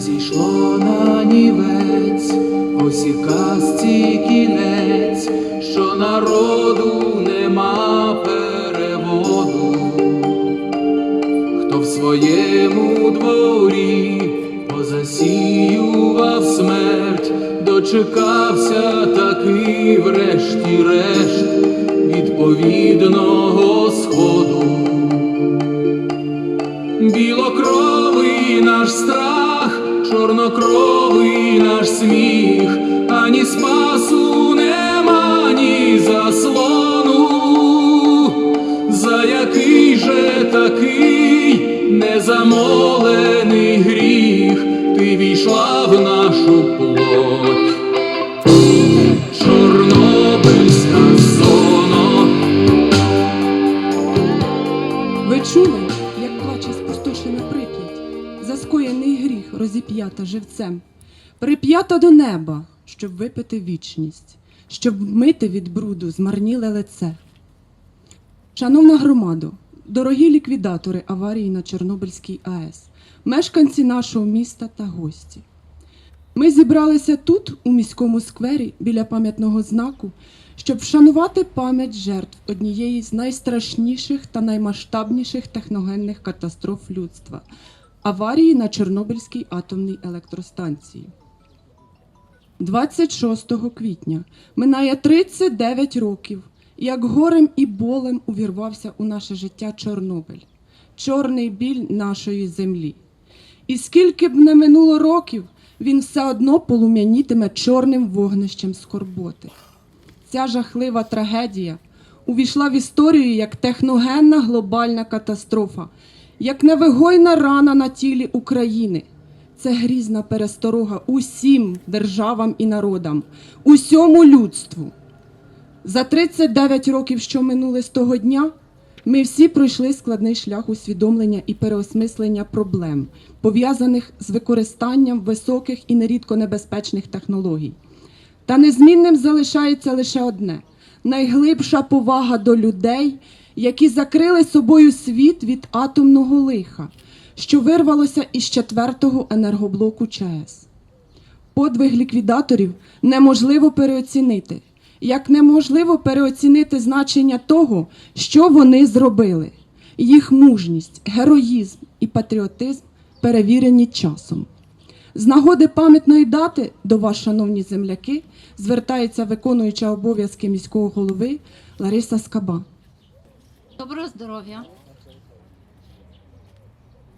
зійшло на нівець, ось кінець, що народу нема переводу, хто в своєму дворі позасіював смерть, дочекався таки врешті-решт відповідного сходу. Білокровий наш страх, чорнокровий наш сміх, ані спасу нема, ні заслону, за який же такий незамолений гріх? Ти війшла в нашу плоть. Живцем, прип'ята до неба, щоб випити вічність, щоб мити від бруду змарніле лице. Шановна громадо, дорогі ліквідатори аварії на Чорнобильській АЕС, мешканці нашого міста та гості. Ми зібралися тут, у міському сквері, біля пам'ятного знаку, щоб вшанувати пам'ять жертв однієї з найстрашніших та наймасштабніших техногенних катастроф людства аварії на Чорнобильській атомній електростанції. 26 квітня минає 39 років, як горем і болем увірвався у наше життя Чорнобиль, чорний біль нашої землі. І скільки б не минуло років, він все одно полум'янітиме чорним вогнищем скорботи. Ця жахлива трагедія увійшла в історію як техногенна глобальна катастрофа, як невигойна рана на тілі України. Це грізна пересторога усім державам і народам, усьому людству. За 39 років, що минули з того дня, ми всі пройшли складний шлях усвідомлення і переосмислення проблем, пов'язаних з використанням високих і нерідко небезпечних технологій. Та незмінним залишається лише одне найглибша повага до людей, які закрили собою світ від атомного лиха, що вирвалося із четвертого енергоблоку ЧАЕС. Подвиг ліквідаторів неможливо переоцінити, як неможливо переоцінити значення того, що вони зробили. Їх мужність, героїзм і патріотизм перевірені часом. З нагоди пам'ятної дати до вас, шановні земляки, звертається виконуюча обов'язки міського голови Лариса Скаба. Доброго здоров'я.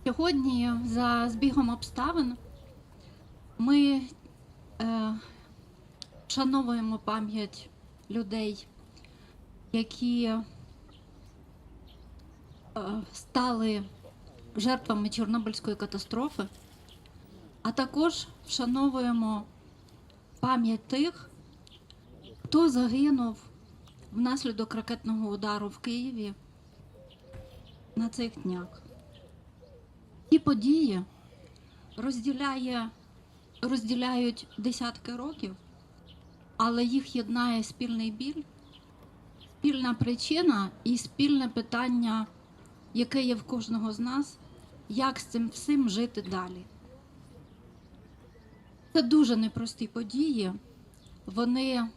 Сьогодні за збігом обставин ми е, вшановуємо пам'ять людей, які е, стали жертвами Чорнобильської катастрофи, а також вшановуємо пам'ять тих, хто загинув внаслідок ракетного удару в Києві на цих днях. Ті події розділяє, розділяють десятки років, але їх єднає спільний біль, спільна причина і спільне питання, яке є в кожного з нас, як з цим всім жити далі. Це дуже непрості події. Вони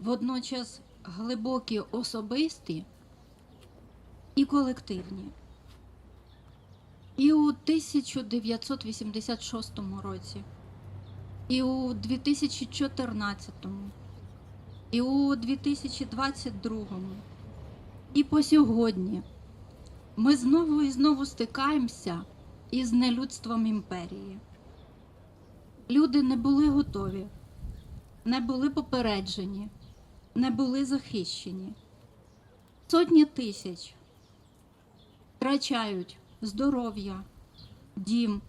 водночас глибокі особисті і колективні. І у 1986 році, і у 2014, і у 2022, і по сьогодні ми знову і знову стикаємося із нелюдством імперії. Люди не були готові, не були попереджені, не були захищені. Сотні тисяч втрачають здоров'я, дім,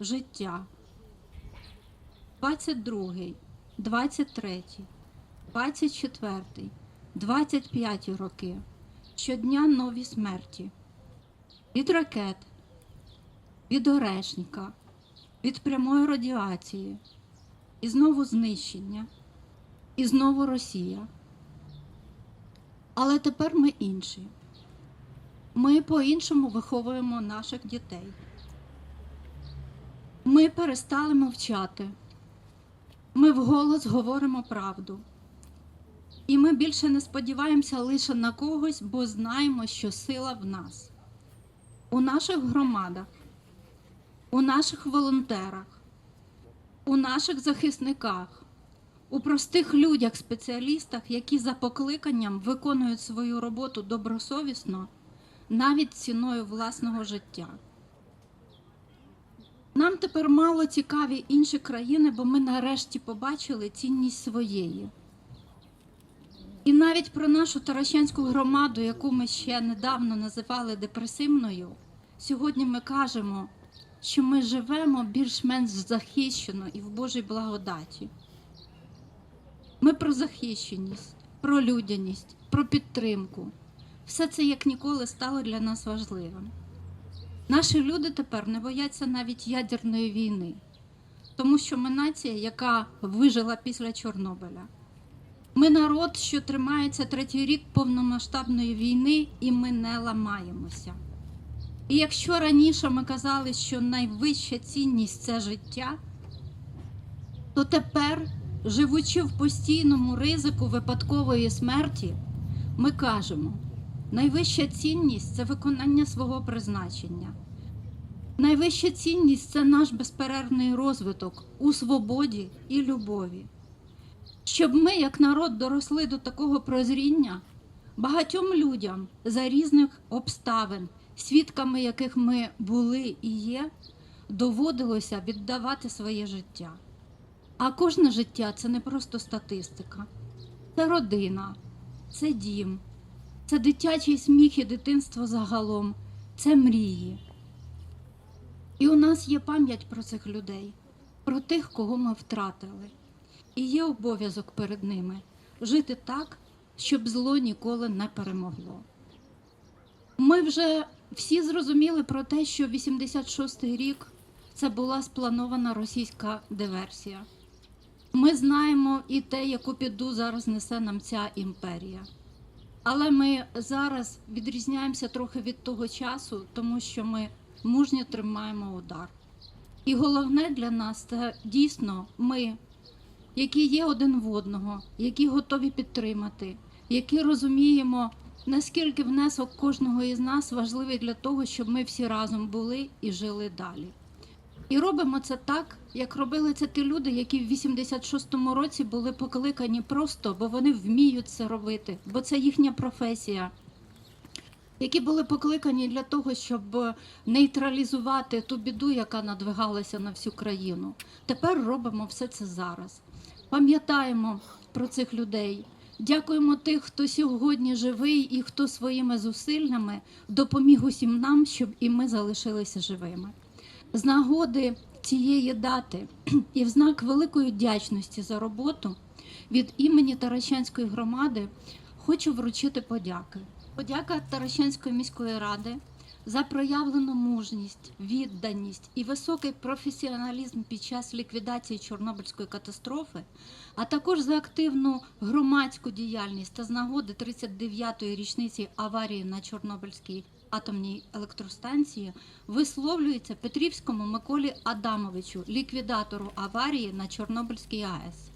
життя. 22, 23, 24, 25 роки. Щодня нові смерті. Від ракет, від орешника, від прямої радіації. І знову знищення. І знову Росія. Але тепер ми інші. Ми по-іншому виховуємо наших дітей. Ми перестали мовчати. Ми вголос говоримо правду. І ми більше не сподіваємося лише на когось, бо знаємо, що сила в нас. У наших громадах, у наших волонтерах, у наших захисниках, у простих людях, спеціалістах, які за покликанням виконують свою роботу добросовісно, навіть ціною власного життя. Нам тепер мало цікаві інші країни, бо ми нарешті побачили цінність своєї. І навіть про нашу Таращанську громаду, яку ми ще недавно називали депресивною, сьогодні ми кажемо, що ми живемо більш-менш захищено і в Божій благодаті. Ми про захищеність, про людяність, про підтримку. Все це як ніколи стало для нас важливим. Наші люди тепер не бояться навіть ядерної війни, тому що ми нація, яка вижила після Чорнобиля. Ми народ, що тримається третій рік повномасштабної війни, і ми не ламаємося. І якщо раніше ми казали, що найвища цінність це життя, то тепер, живучи в постійному ризику випадкової смерті, ми кажемо, найвища цінність це виконання свого призначення. Найвища цінність це наш безперервний розвиток у свободі і любові. Щоб ми, як народ, доросли до такого прозріння, багатьом людям за різних обставин, свідками яких ми були і є, доводилося віддавати своє життя. А кожне життя це не просто статистика, це родина, це дім, це дитячий сміх і дитинство загалом, це мрії. І у нас є пам'ять про цих людей, про тих, кого ми втратили. І є обов'язок перед ними жити так, щоб зло ніколи не перемогло. Ми вже всі зрозуміли про те, що 86-й рік це була спланована російська диверсія. Ми знаємо і те, яку піду зараз несе нам ця імперія. Але ми зараз відрізняємося трохи від того часу, тому що ми мужньо тримаємо удар. І головне для нас це дійсно ми, які є один в одного, які готові підтримати, які розуміємо, наскільки внесок кожного із нас важливий для того, щоб ми всі разом були і жили далі. І робимо це так, як робили це ті люди, які в 86-му році були покликані просто, бо вони вміють це робити, бо це їхня професія. Які були покликані для того, щоб нейтралізувати ту біду, яка надвигалася на всю країну. Тепер робимо все це зараз. Пам'ятаємо про цих людей. Дякуємо тих, хто сьогодні живий і хто своїми зусиллями допоміг усім нам, щоб і ми залишилися живими. З нагоди цієї дати і в знак великої вдячності за роботу від імені Таращанської громади хочу вручити подяки. Подяка Таращанської міської ради за проявлену мужність, відданість і високий професіоналізм під час ліквідації Чорнобильської катастрофи, а також за активну громадську діяльність та з нагоди 39-ї річниці аварії на Чорнобильській атомній електростанції висловлюється Петрівському Миколі Адамовичу, ліквідатору аварії на Чорнобильській АЕС.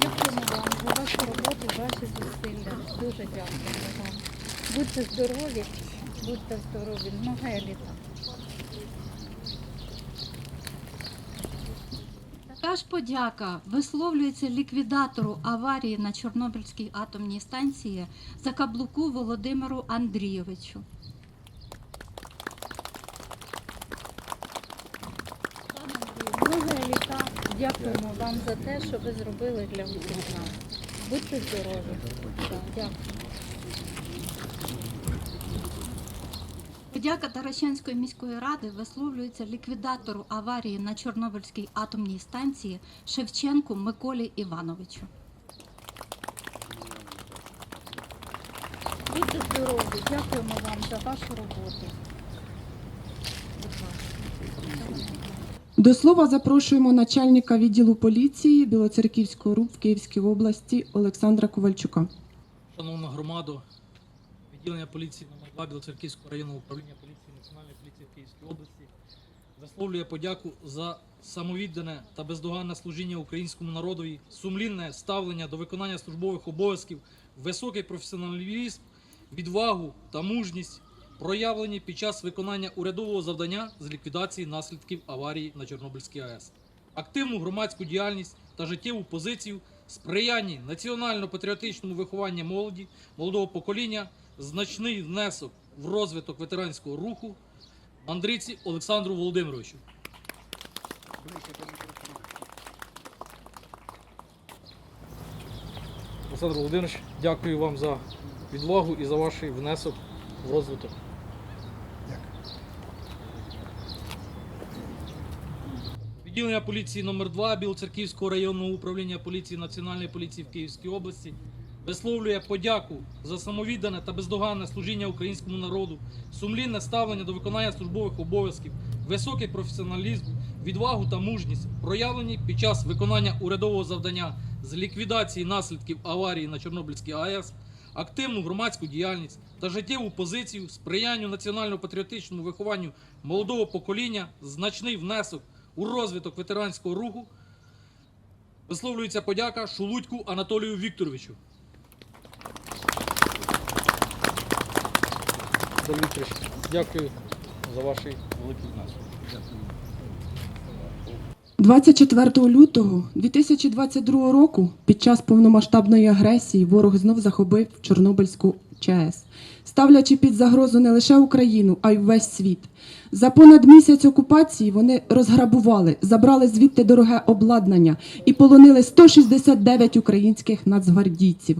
Дякуємо вам за вашу роботу, ваші зусилля. Дуже дякуємо вам. Будьте здорові, будьте здорові, много літа. Така ж подяка висловлюється ліквідатору аварії на Чорнобильській атомній станції Закаблуку Володимиру Андрійовичу. Пане Андрію, Много літа. Дякуємо вам за те, що ви зробили для усіх нас. Будьте здорові. Дякую. Подяка Таращанської міської ради висловлюється ліквідатору аварії на Чорнобильській атомній станції Шевченку Миколі Івановичу. Будьте здорові. Дякуємо вам за вашу роботу. До слова запрошуємо начальника відділу поліції Білоцерківського РУП в Київській області Олександра Ковальчука. Шановна громаду, відділення поліції номер 2 Білоцерківського районного управління поліції Національної поліції в Київській області. Висловлює подяку за самовіддане та бездоганне служіння українському народові, сумлінне ставлення до виконання службових обов'язків, високий професіоналізм, відвагу та мужність, проявлені під час виконання урядового завдання з ліквідації наслідків аварії на Чорнобильській АЕС, активну громадську діяльність та життєву позицію, сприянні національно-патріотичному вихованню молоді, молодого покоління, значний внесок в розвиток ветеранського руху Андрійці Олександру Володимировичу. Олександр Володимирович, дякую вам за відвагу і за ваш внесок в розвиток. Відділення поліції номер 2 Білоцерківського районного управління поліції Національної поліції в Київській області висловлює подяку за самовіддане та бездоганне служіння українському народу, сумлінне ставлення до виконання службових обов'язків, високий професіоналізм, відвагу та мужність, проявлені під час виконання урядового завдання з ліквідації наслідків аварії на Чорнобильській АЕС, активну громадську діяльність та життєву позицію, сприянню національно-патріотичному вихованню молодого покоління, значний внесок у розвиток ветеранського руху. Висловлюється подяка Шулудьку Анатолію Вікторовичу. Вікторович, дякую за ваш великий внесок. 24 лютого 2022 року під час повномасштабної агресії ворог знов захопив Чорнобильську ЧАЕС, ставлячи під загрозу не лише Україну, а й весь світ. За понад місяць окупації вони розграбували, забрали звідти дороге обладнання і полонили 169 українських нацгвардійців.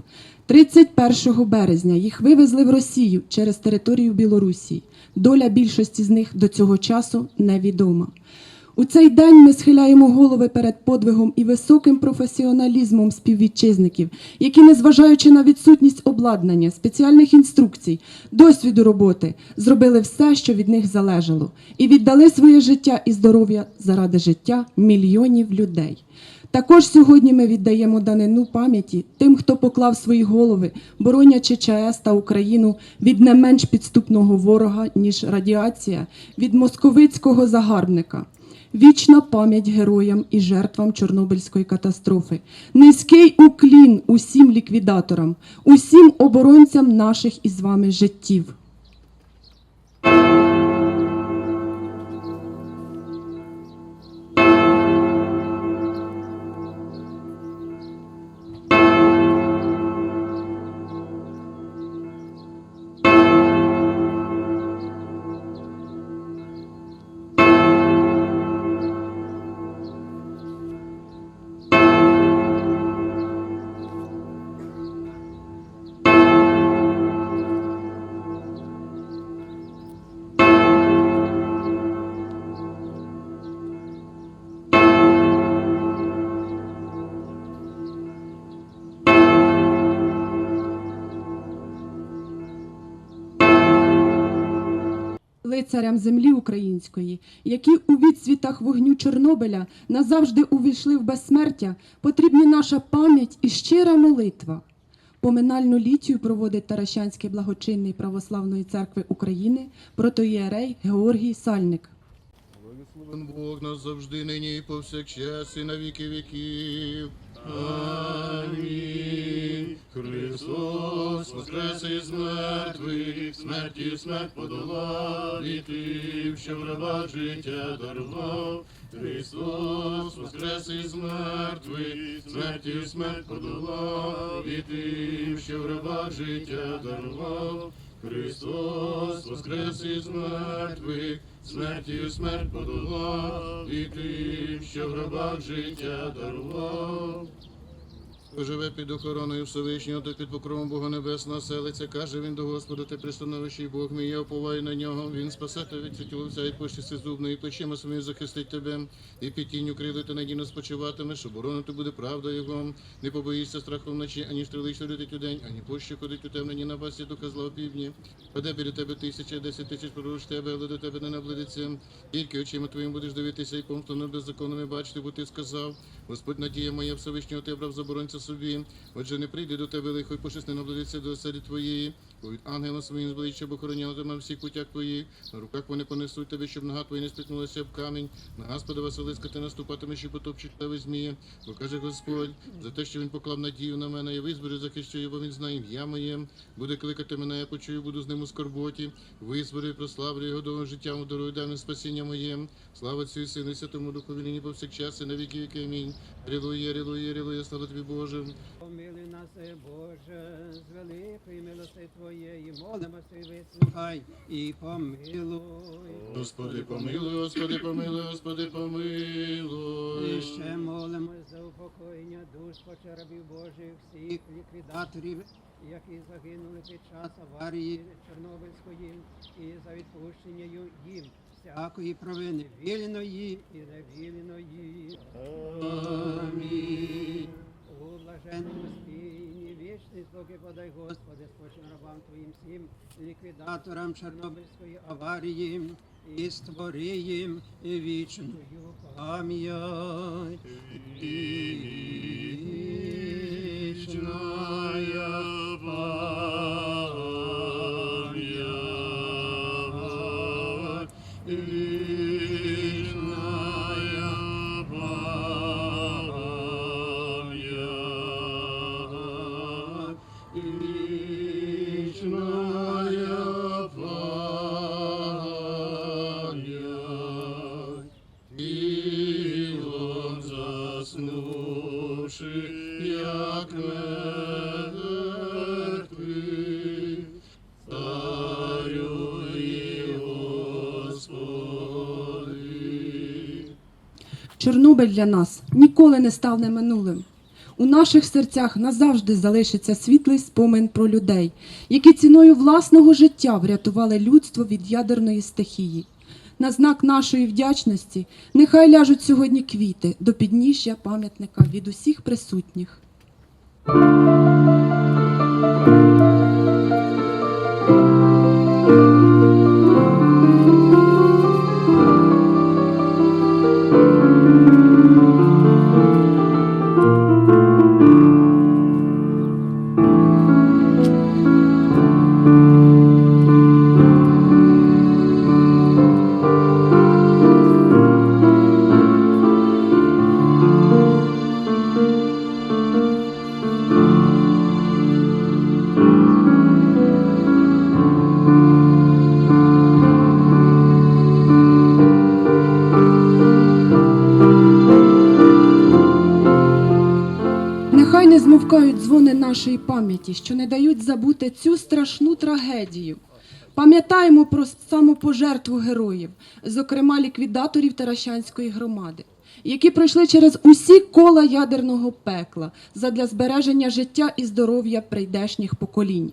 31 березня їх вивезли в Росію через територію Білорусі. Доля більшості з них до цього часу невідома. У цей день ми схиляємо голови перед подвигом і високим професіоналізмом співвітчизників, які, незважаючи на відсутність обладнання, спеціальних інструкцій, досвіду роботи, зробили все, що від них залежало, і віддали своє життя і здоров'я заради життя мільйонів людей. Також сьогодні ми віддаємо данину пам'яті тим, хто поклав свої голови, боронячи ЧАЕС та Україну від не менш підступного ворога, ніж радіація, від московицького загарбника. Вічна пам'ять героям і жертвам Чорнобильської катастрофи. Низький уклін усім ліквідаторам, усім оборонцям наших із вами життів. Лицарям землі української, які у відсвітах вогню Чорнобиля назавжди увійшли в безсмертя, потрібні наша пам'ять і щира молитва. Поминальну літію проводить Таращанський благочинний православної церкви України протоієрей Георгій Сальник. Благословен Бог нас завжди, нині повсякчас, і на віки віків. Амінь. Христос воскрес із мертвих, смерті смерть подолав, і тим, що в рабах життя дарував. Христос воскрес із мертвих, смерті смерть подолав, і тим, що в рабах життя дарував. Христос воскрес із мертвих, смертію смерть подолав, і тим, що в гробах життя дарував. Хто живе під охороною Всевишнього, та під покровом Бога Небесного селиться, каже він до Господа, ти пристановищий Бог мій, я уповаю на нього, він спасе тебе від вся і пощасти зубної, плечима своїм захистить тебе, і під тінню крили ти надійно спочиватимеш, оборонити буде правда його, не побоїшся страхом вночі, ані стріли, що летить у день, ані пощі ходить у темнині на басі, духа зла півдні. Паде біля тебе тисяча, десять тисяч поруч тебе, але до тебе не наблидиться. Тільки очима твоїм будеш дивитися, і помсту беззаконними бачити, бо ти сказав, Господь надія моя Всевишнього ти брав заборонця собі. Отже, не прийде до тебе лихо, і пошесть не наблизиться до оселі твоєї. Бо від ангела своїм щоб охороняли тебе в всіх путях твоїх. На руках вони понесуть тебе, щоб нога твоя не спіткнулася об камінь. На Господа Василиска ти наступатимеш і потопчуть тебе змії. Бо каже Господь, за те, що він поклав надію на мене, я визберу, захищу його, він знає ім'я моє. Буде кликати мене, я почую, буду з ним у скорботі. Визберу і прославлю його довгим життям у дорогу спасіння моє. Слава Отцю і Сину і Святому Духові, нині повсякчас і на віки віки. Амінь. Рілує, рілує, рілує, слава тобі, Боже. Помилуй нас, е, Боже, з великої милости Твоєї, молимося і вислухай, і помилуй. Господи, помилуй, Господи, помилуй, Господи, І помилуй. ще молимось за упокоєння душ почерабів Божих, всіх ліквідаторів, які загинули під час аварії Чорнобильської, і за відпущення їм всякої провини, вільної і невільної. Амінь. У блаженному спінні вічний спокій подай, Господи, спочим рабам Твоїм всім, ліквідаторам Чорнобильської аварії, і створи їм вічною пам'ять. Вічная пам'ять, Чорнобиль для нас ніколи не стане минулим. У наших серцях назавжди залишиться світлий спомин про людей, які ціною власного життя врятували людство від ядерної стихії. На знак нашої вдячності нехай ляжуть сьогодні квіти до підніжжя пам'ятника від усіх присутніх. Пам'яті, що не дають забути цю страшну трагедію. Пам'ятаємо про самопожертву героїв, зокрема ліквідаторів Таращанської громади, які пройшли через усі кола ядерного пекла задля збереження життя і здоров'я прийдешніх поколінь.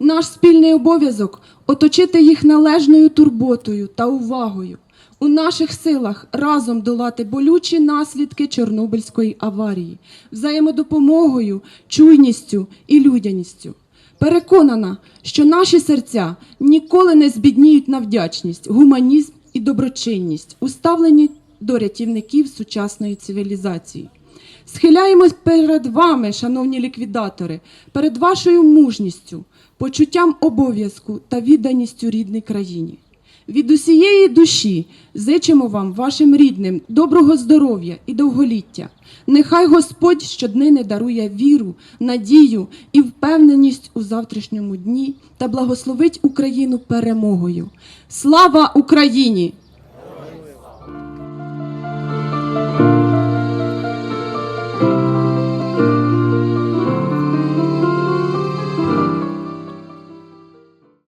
Наш спільний обов'язок оточити їх належною турботою та увагою. У наших силах разом долати болючі наслідки Чорнобильської аварії, взаємодопомогою, чуйністю і людяністю. Переконана, що наші серця ніколи не збідніють на вдячність, гуманізм і доброчинність, уставлені до рятівників сучасної цивілізації. Схиляємось перед вами, шановні ліквідатори, перед вашою мужністю, почуттям обов'язку та відданістю рідній країні. Від усієї душі зичимо вам, вашим рідним, доброго здоров'я і довголіття. Нехай Господь щоднини дарує віру, надію і впевненість у завтрашньому дні та благословить Україну перемогою. Слава Україні!